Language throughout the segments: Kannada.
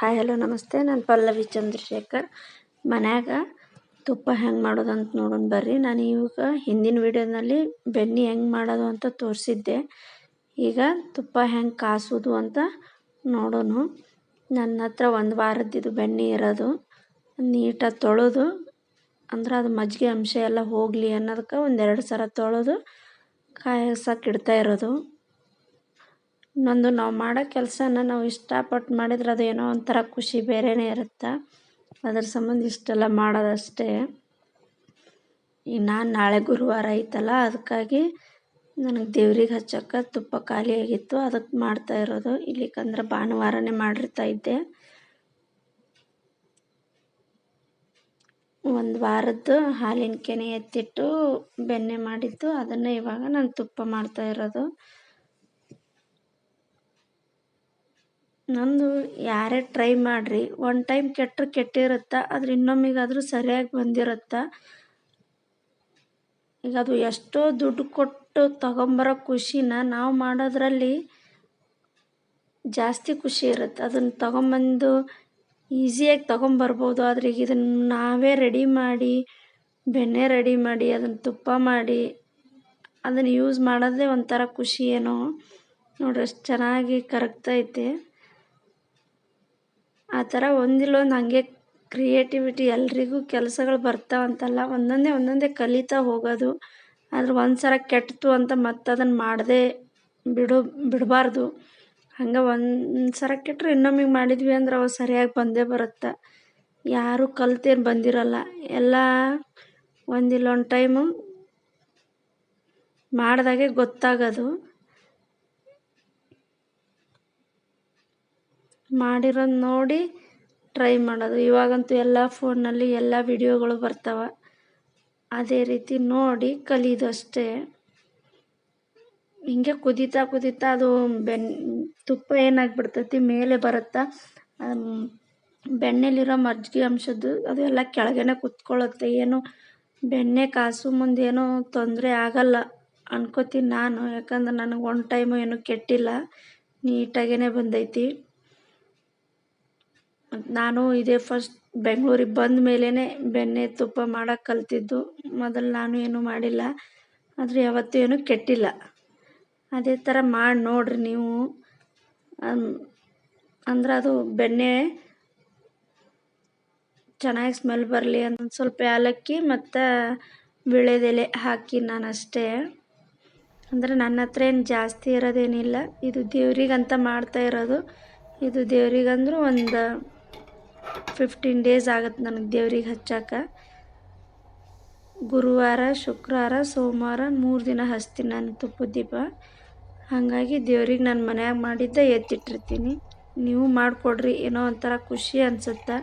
ಹಾಯ್, ಹಲೋ, ನಮಸ್ತೆ. ನಾನು ಪಲ್ಲವಿ ಚಂದ್ರಶೇಖರ್. ಮನ್ಯಾಗ ತುಪ್ಪ ಹೆಂಗೆ ಮಾಡೋದು ಅಂತ ನೋಡೋಣ ಬರ್ರಿ. ನಾನು ಇವಾಗ ಹಿಂದಿನ ವಿಡಿಯೋನಲ್ಲಿ ಬೆಣ್ಣೆ ಹೆಂಗೆ ಮಾಡೋದು ಅಂತ ತೋರಿಸಿದ್ದೆ. ಈಗ ತುಪ್ಪ ಹೆಂಗೆ ಕಾಸೋದು ಅಂತ ನೋಡೋಣ. ನನ್ನ ಹತ್ರ ಒಂದು ವಾರದ್ದು ಬೆಣ್ಣೆ ಇರೋದು. ನೀಟಾಗಿ ತೊಳೆದು, ಅಂದ್ರೆ ಅದು ಮಜ್ಜಿಗೆ ಅಂಶ ಎಲ್ಲ ಹೋಗಲಿ ಅನ್ನೋದಕ್ಕೆ ಒಂದೆರಡು ಸಲ ತೊಳೆದು ಕಾಯಸಕ್ಕೆ ಇಡ್ತಾ ಇರೋದು. ಇನ್ನೊಂದು ನಾವು ಮಾಡೋ ಕೆಲಸನ ನಾವು ಇಷ್ಟಪಟ್ಟು ಮಾಡಿದ್ರೆ ಅದು ಏನೋ ಒಂಥರ ಖುಷಿ ಬೇರೆಯೇ ಇರುತ್ತೆ. ಅದ್ರ ಸಂಬಂಧ ಇಷ್ಟೆಲ್ಲ ಮಾಡೋದಷ್ಟೇ. ಈಗ ನಾನು ನಾಳೆ ಗುರುವಾರ ಐತಲ್ಲ ಅದಕ್ಕಾಗಿ ನನಗೆ ದೇವ್ರಿಗೆ ಹಚ್ಚೋಕ್ಕೆ ತುಪ್ಪ ಖಾಲಿಯಾಗಿತ್ತು ಅದಕ್ಕೆ ಮಾಡ್ತಾ ಇರೋದು. ಇಲ್ಲಿಕಂದ್ರೆ ಭಾನುವಾರನೇ ಮಾಡಿರ್ತಾ ಇದ್ದೆ. ಒಂದು ವಾರದ್ದು ಹಾಲಿನ ಕೆನೆ ಎತ್ತಿಟ್ಟು ಬೆಣ್ಣೆ ಮಾಡಿದ್ದು, ಅದನ್ನು ಇವಾಗ ನಾನು ತುಪ್ಪ ಮಾಡ್ತಾ ಇರೋದು. ನಂದು ಯಾರೇ ಟ್ರೈ ಮಾಡಿರಿ ಒನ್ ಟೈಮ್ ಕೆಟ್ಟರೆ ಕೆಟ್ಟಿರುತ್ತೆ, ಆದ್ರೆ ಇನ್ನೊಮ್ಮಿಗಾದರೂ ಸರಿಯಾಗಿ ಬಂದಿರುತ್ತೆ. ಈಗ ಅದು ಎಷ್ಟೋ ದುಡ್ಡು ಕೊಟ್ಟು ತಗೊಂಬರೋ ಖುಷಿನ ನಾವು ಮಾಡೋದ್ರಲ್ಲಿ ಜಾಸ್ತಿ ಖುಷಿ ಇರುತ್ತೆ. ಅದನ್ನು ತಗೊಂಬಂದು ಈಸಿಯಾಗಿ ತಗೊಂಬರ್ಬೋದು, ಆದರೆ ಈಗ ಇದನ್ನು ನಾವೇ ರೆಡಿ ಮಾಡಿ, ಬೆಣ್ಣೆ ರೆಡಿ ಮಾಡಿ ಅದನ್ನು ತುಪ್ಪ ಮಾಡಿ ಅದನ್ನು ಯೂಸ್ ಮಾಡೋದೇ ಒಂಥರ ಖುಷಿ ಏನೋ. ನೋಡ್ರಿ, ಅಷ್ಟು ಚೆನ್ನಾಗಿ ಕರಗ್ತೈತೆ. ಆ ಥರ ಒಂದಿಲ್ಲೊಂದು ಹಾಗೆ ಕ್ರಿಯೇಟಿವಿಟಿ ಎಲ್ರಿಗೂ ಕೆಲಸಗಳು ಬರ್ತಾವಂತಲ್ಲ ಒಂದೊಂದೇ ಒಂದೊಂದೇ ಕಲಿತಾ ಹೋಗೋದು. ಆದ್ರೆ ಒಂದು ಸಲ ಕೆಟ್ಟಿತು ಅಂತ ಮತ್ತೆ ಅದನ್ನು ಮಾಡದೇ ಬಿಡು, ಬಿಡಬಾರ್ದು. ಹಂಗೆ ಒಂದು ಸಲ ಕೆಟ್ಟರೆ ಇನ್ನೊಮ್ಮಿಗೆ ಮಾಡಿದ್ವಿ ಅಂದ್ರೆ ಅವು ಸರಿಯಾಗಿ ಬಂದೇ ಬರುತ್ತೆ. ಯಾರೂ ಕಲ್ತೇನು ಬಂದಿರಲ್ಲ. ಎಲ್ಲ ಒಂದಿಲ್ಲ ಒಂದು ಟೈಮು ಮಾಡಿದಾಗೆ ಗೊತ್ತಾಗೋದು. ಮಾಡಿರೋದು ನೋಡಿ ಟ್ರೈ ಮಾಡೋದು. ಇವಾಗಂತೂ ಎಲ್ಲ ಫೋನಲ್ಲಿ ಎಲ್ಲ ವಿಡಿಯೋಗಳು ಬರ್ತಾವೆ. ಅದೇ ರೀತಿ ನೋಡಿ ಕಲಿಯೋದು ಅಷ್ಟೇ. ಹಿಂಗೆ ಕುದೀತಾ ಕುದೀತಾ ಅದು ಬೆನ್, ತುಪ್ಪ ಏನಾಗ್ಬಿಡ್ತೈತಿ, ಮೇಲೆ ಬರುತ್ತಾ? ಬೆಣ್ಣೆಲಿರೋ ಮಜ್ಜಿಗೆ ಅಂಶದ್ದು ಅದು ಎಲ್ಲ ಕೆಳಗೇನೆ ಕುತ್ಕೊಳ್ಳುತ್ತೆ. ಏನು ಬೆಣ್ಣೆ ಕಾಸು ಮುಂದೆ ಏನೂ ತೊಂದರೆ ಆಗಲ್ಲ ಅನ್ಕೋತೀನಿ ನಾನು. ಯಾಕಂದ್ರೆ ನನಗೆ ಒನ್ ಟೈಮು ಏನೂ ಕೆಟ್ಟಿಲ್ಲ. ನೀಟಾಗೇ ಬಂದೈತಿ. ನಾನು ಇದೇ ಫಸ್ಟ್ ಬೆಂಗ್ಳೂರಿಗೆ ಬಂದ ಬೆಣ್ಣೆ ತುಪ್ಪ ಮಾಡೋಕೆ ಕಲ್ತಿದ್ದು. ಮೊದಲು ನಾನು ಏನೂ ಮಾಡಿಲ್ಲ. ಆದರೆ ಯಾವತ್ತೂ ಏನೂ ಕೆಟ್ಟಿಲ್ಲ. ಅದೇ ಥರ ಮಾಡಿ ನೋಡಿರಿ ನೀವು. ಅಂದ್ರೆ ಅದು ಬೆಣ್ಣೆ ಚೆನ್ನಾಗಿ ಸ್ಮೆಲ್ ಬರಲಿ ಅಂತ ಸ್ವಲ್ಪ ಏಲಕ್ಕಿ ಮತ್ತು ವೀಳ್ಯದೆಲೆ ಹಾಕಿ ನಾನು ಅಷ್ಟೇ. ಅಂದರೆ ನನ್ನ ಹತ್ರ ಏನು ಜಾಸ್ತಿ ಇರೋದೇನಿಲ್ಲ. ಇದು ದೇವ್ರಿಗಂತ ಮಾಡ್ತಾ ಇರೋದು. ಇದು ದೇವ್ರಿಗಂದ್ರೂ ಒಂದು ಫಿಫ್ಟೀನ್ ಡೇಸ್ ಆಗುತ್ತೆ ನನಗೆ ದೇವ್ರಿಗೆ ಹಚ್ಚಕ್ಕೆ ಗುರುವಾರ, ಶುಕ್ರವಾರ, ಸೋಮವಾರ ಮೂರು ದಿನ ಹಚ್ತೀನಿ ನಾನು ತುಪ್ಪ ದೀಪ. ಹಾಗಾಗಿ ದೇವ್ರಿಗೆ ನಾನು ಮನ್ಯಾಗ ಮಾಡಿದ್ದೆ ಎತ್ತಿಟ್ಟಿರ್ತೀನಿ. ನೀವು ಮಾಡಿಕೊಡ್ರಿ, ಏನೋ ಒಂಥರ ಖುಷಿ ಅನಿಸುತ್ತೆ.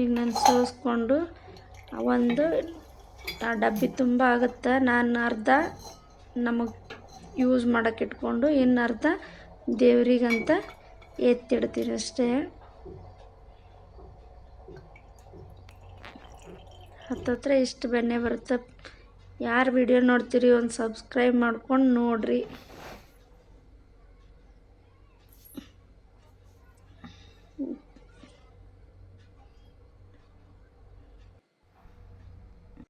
ಈಗ ನಾನು ಸೋಸ್ಕೊಂಡು ಒಂದು ಆ ಡಬ್ಬಿ ತುಂಬ ಆಗುತ್ತೆ. ನಾನು ಅರ್ಧ ನಮಗೆ ಯೂಸ್ ಮಾಡೋಕೆ ಇಟ್ಕೊಂಡು ಇನ್ನು ಅರ್ಧ ದೇವ್ರಿಗಂತ ಎತ್ತಿಡ್ತೀರಿ ಅಷ್ಟೇ. ಹತ್ತತ್ರ ಇಷ್ಟು ಬೆಣ್ಣೆ ಬರುತ್ತೆ. ಯಾರು ವಿಡಿಯೋ ನೋಡ್ತೀರಿ ಒಂದು ಸಬ್ಸ್ಕ್ರೈಬ್ ಮಾಡ್ಕೊಂಡು ನೋಡಿರಿ.